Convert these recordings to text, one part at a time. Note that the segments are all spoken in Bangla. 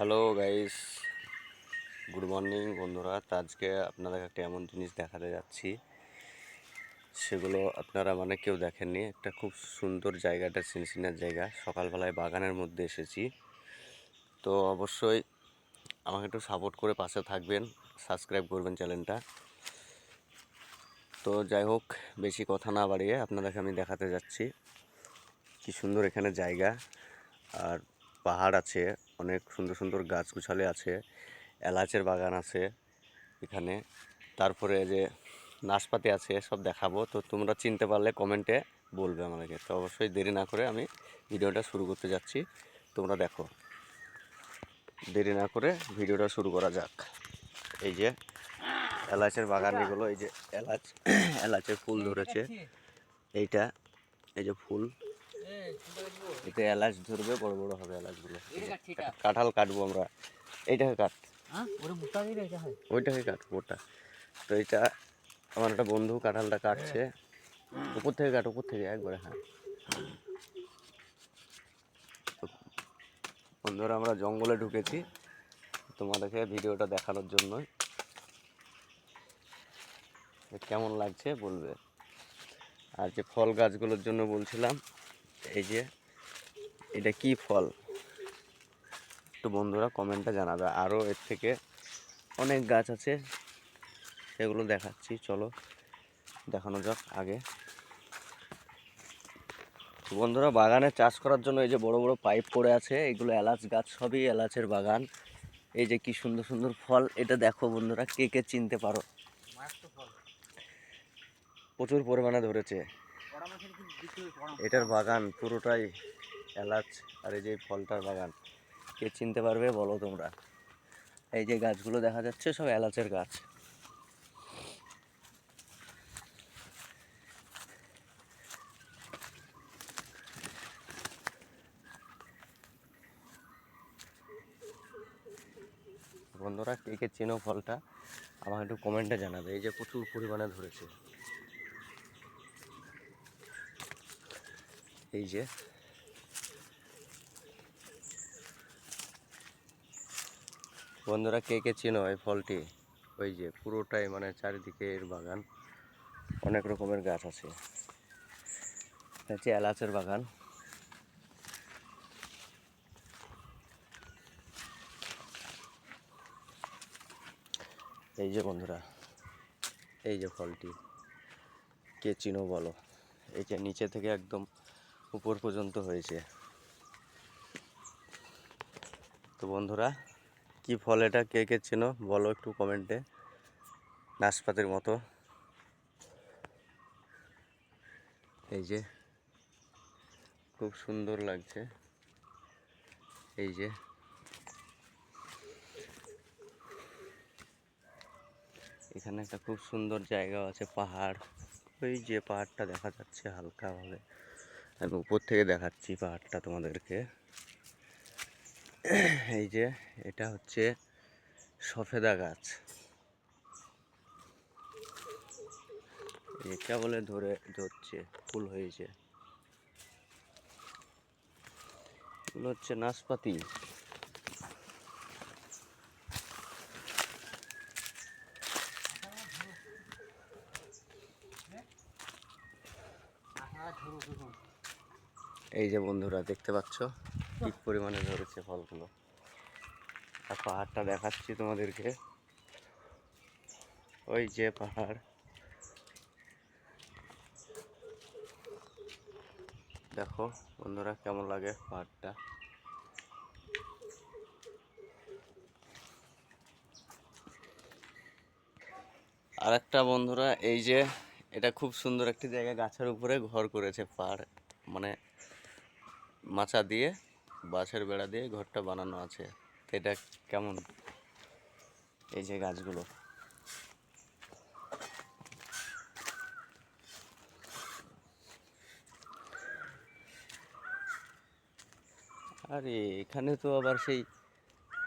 হ্যালো গাইস গুড মর্নিং বন্ধুরা। তো আজকে আপনাদের একটা এমন জিনিস দেখাতে যাচ্ছি। সেগুলো আপনারা মানে কেউ দেখেননি। একটা খুব সুন্দর জায়গাটা, সিনসিনার জায়গা। সকালবেলায় বাগানের মধ্যে এসেছি। তো অবশ্যই আমাকে একটু সাপোর্ট করে পাশে থাকবেন। সাবস্ক্রাইব করবেন চ্যানেলটা। তো যাই হোক, বেশি কথা না বাড়িয়ে আপনাদেরকে আমি দেখাতে যাচ্ছি। কি সুন্দর এখানে জায়গা। আর পাহাড় আছে। অনেক সুন্দর সুন্দর গাছ গুছালে আছে এলাচের বাগান আছে এখানে। তারপরে যে নাশপাতি আছে সব দেখাবো। তো তোমরা চিনতে পারলে কমেন্টে বলবে আমাদেরকে তো অবশ্যই দেরি না করে আমি ভিডিওটা শুরু করতে যাচ্ছি। তোমরা দেখো। দেরি না করে ভিডিওটা শুরু করা যাক। এই যে এলাচের বাগান এগুলো এই যে এলাচ এলাচের ফুল ধরেছে। এইটা এই যে ফুল। এতে এলাচ ধরবে বড় বড় হবে এলাচগুলো। কাঁঠাল কাটবো আমরা। এইটাকে কাট। হ্যাঁ মোটা হয়। ওইটাকে কাটবো ওটা তো এটা আমার একটা বন্ধু কাঁঠালটা কাটছে। উপর থেকে কাট উপর থেকে একবারে হ্যাঁ। বন্ধুরা আমরা জঙ্গলে ঢুকেছি। তোমাদেরকে ভিডিওটা দেখানোর জন্য কেমন লাগছে বলবে? আর যে ফল গাছগুলোর জন্য বলছিলাম এই যে এটা কি ফল? একটু বন্ধুরা কমেন্টে জানাবে। আরও এর থেকে অনেক গাছ আছে সেগুলো দেখাচ্ছি চলো দেখানো যাক আগে। তো বন্ধুরা বাগানে চাষ করার জন্য এই যে বড় বড় পাইপ পড়ে আছে এগুলো এলাচ গাছ সবই এলাচের বাগান। এই যে কি সুন্দর সুন্দর ফল এটা দেখো বন্ধুরা কে কে চিনতে পারো? প্রচুর পরিমাণে ধরেছে। এটার বাগান পুরোটাই এলাচ আর এই যে ফলটার বাগান। কে চিনতে পারবে বলো তোমরা। এই যে গাছগুলো দেখা যাচ্ছে সব এলাচের গাছ। বন্ধুরা, কে কে চেনো ফলটা আমাকে একটু কমেন্টে জানাবে। এই যে প্রচুর পরিমাণে ধরেছে। এই যে। বন্ধুরা, কে কে চেনো এই ফলটি? ওই যে, পুরোটাই মানে চারিদিকে এর বাগান। অনেক রকমের গাছ আছে। হচ্ছে এলাচের বাগান। এই যে বন্ধুরা, এই যে ফলটি। কে চিনো বলো। এই যে নিচে থেকে একদম উপর পর্যন্ত হয়েছে। তো বন্ধুরা, কি ফল এটা, কে কে চেনো, বলো একটু কমেন্টে নাশপাতির মতো। এই যে, খুব সুন্দর লাগছে। এই যে। এখানে একটা খুব সুন্দর জায়গা আছে, পাহাড়। ওই যে পাহাড়টা দেখা যাচ্ছে হালকাভাবে আমি উপর থেকে দেখাচ্ছি পাহাড়টা তোমাদেরকে। এই যে, এটা হচ্ছে সফেদা গাছ। এটা বলে ধরে ধরছে, ফুল হয়েছে। হচ্ছে নাশপাতি। দেখুন এই যে বন্ধুরা, দেখতে পাচ্ছ? ঠিক পরিমাণে ধরেছে ফলগুলো। আর পাহাড়টা দেখাচ্ছি তোমাদেরকে। ওই যে পাহাড়। দেখো, বন্ধুরা কেমন লাগে পাহাড়টা? আর একটা বন্ধুরা, এই যে এটা খুব সুন্দর একটি জায়গা গাছের উপরে ঘর করেছে পাহাড়। মানে মাচা দিয়ে, বাঁশের বেড়া দিয়ে ঘরটা বানানো আছে। এটা কেমন? এই যে গাছগুলো। আরে, এখানে তো আবার সেই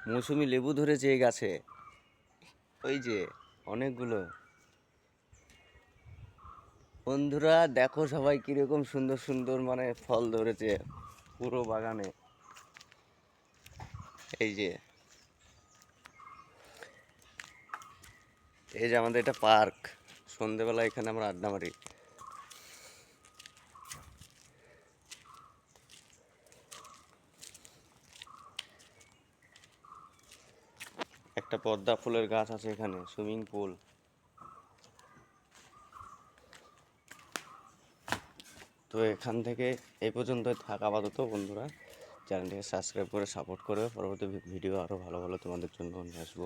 মৌসুমি লেবু ধরেছে এই গাছে। ওই যে, অনেকগুলো। বন্ধুরা, দেখো সবাই কীরকম সুন্দর সুন্দর মানে ফল ধরেছে। পুরো বাগানে। এই যে। এই যে আমাদের এটা পার্ক। সন্ধ্যেবেলা এখানে আমরা আড্ডা মারি। একটা পদ্মা ফুলের গাছ আছে এখানে, সুইমিং পুল। তো এখান থেকে এই পর্যন্ত থাক আপাতত, বন্ধুরা। চ্যানেলটিকে সাবস্ক্রাইব করে সাপোর্ট করে পরবর্তী ভিডিও আরও ভালো ভালো তোমাদের জন্য নিয়ে আসব।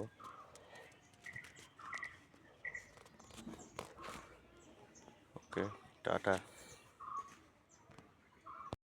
Okay tata.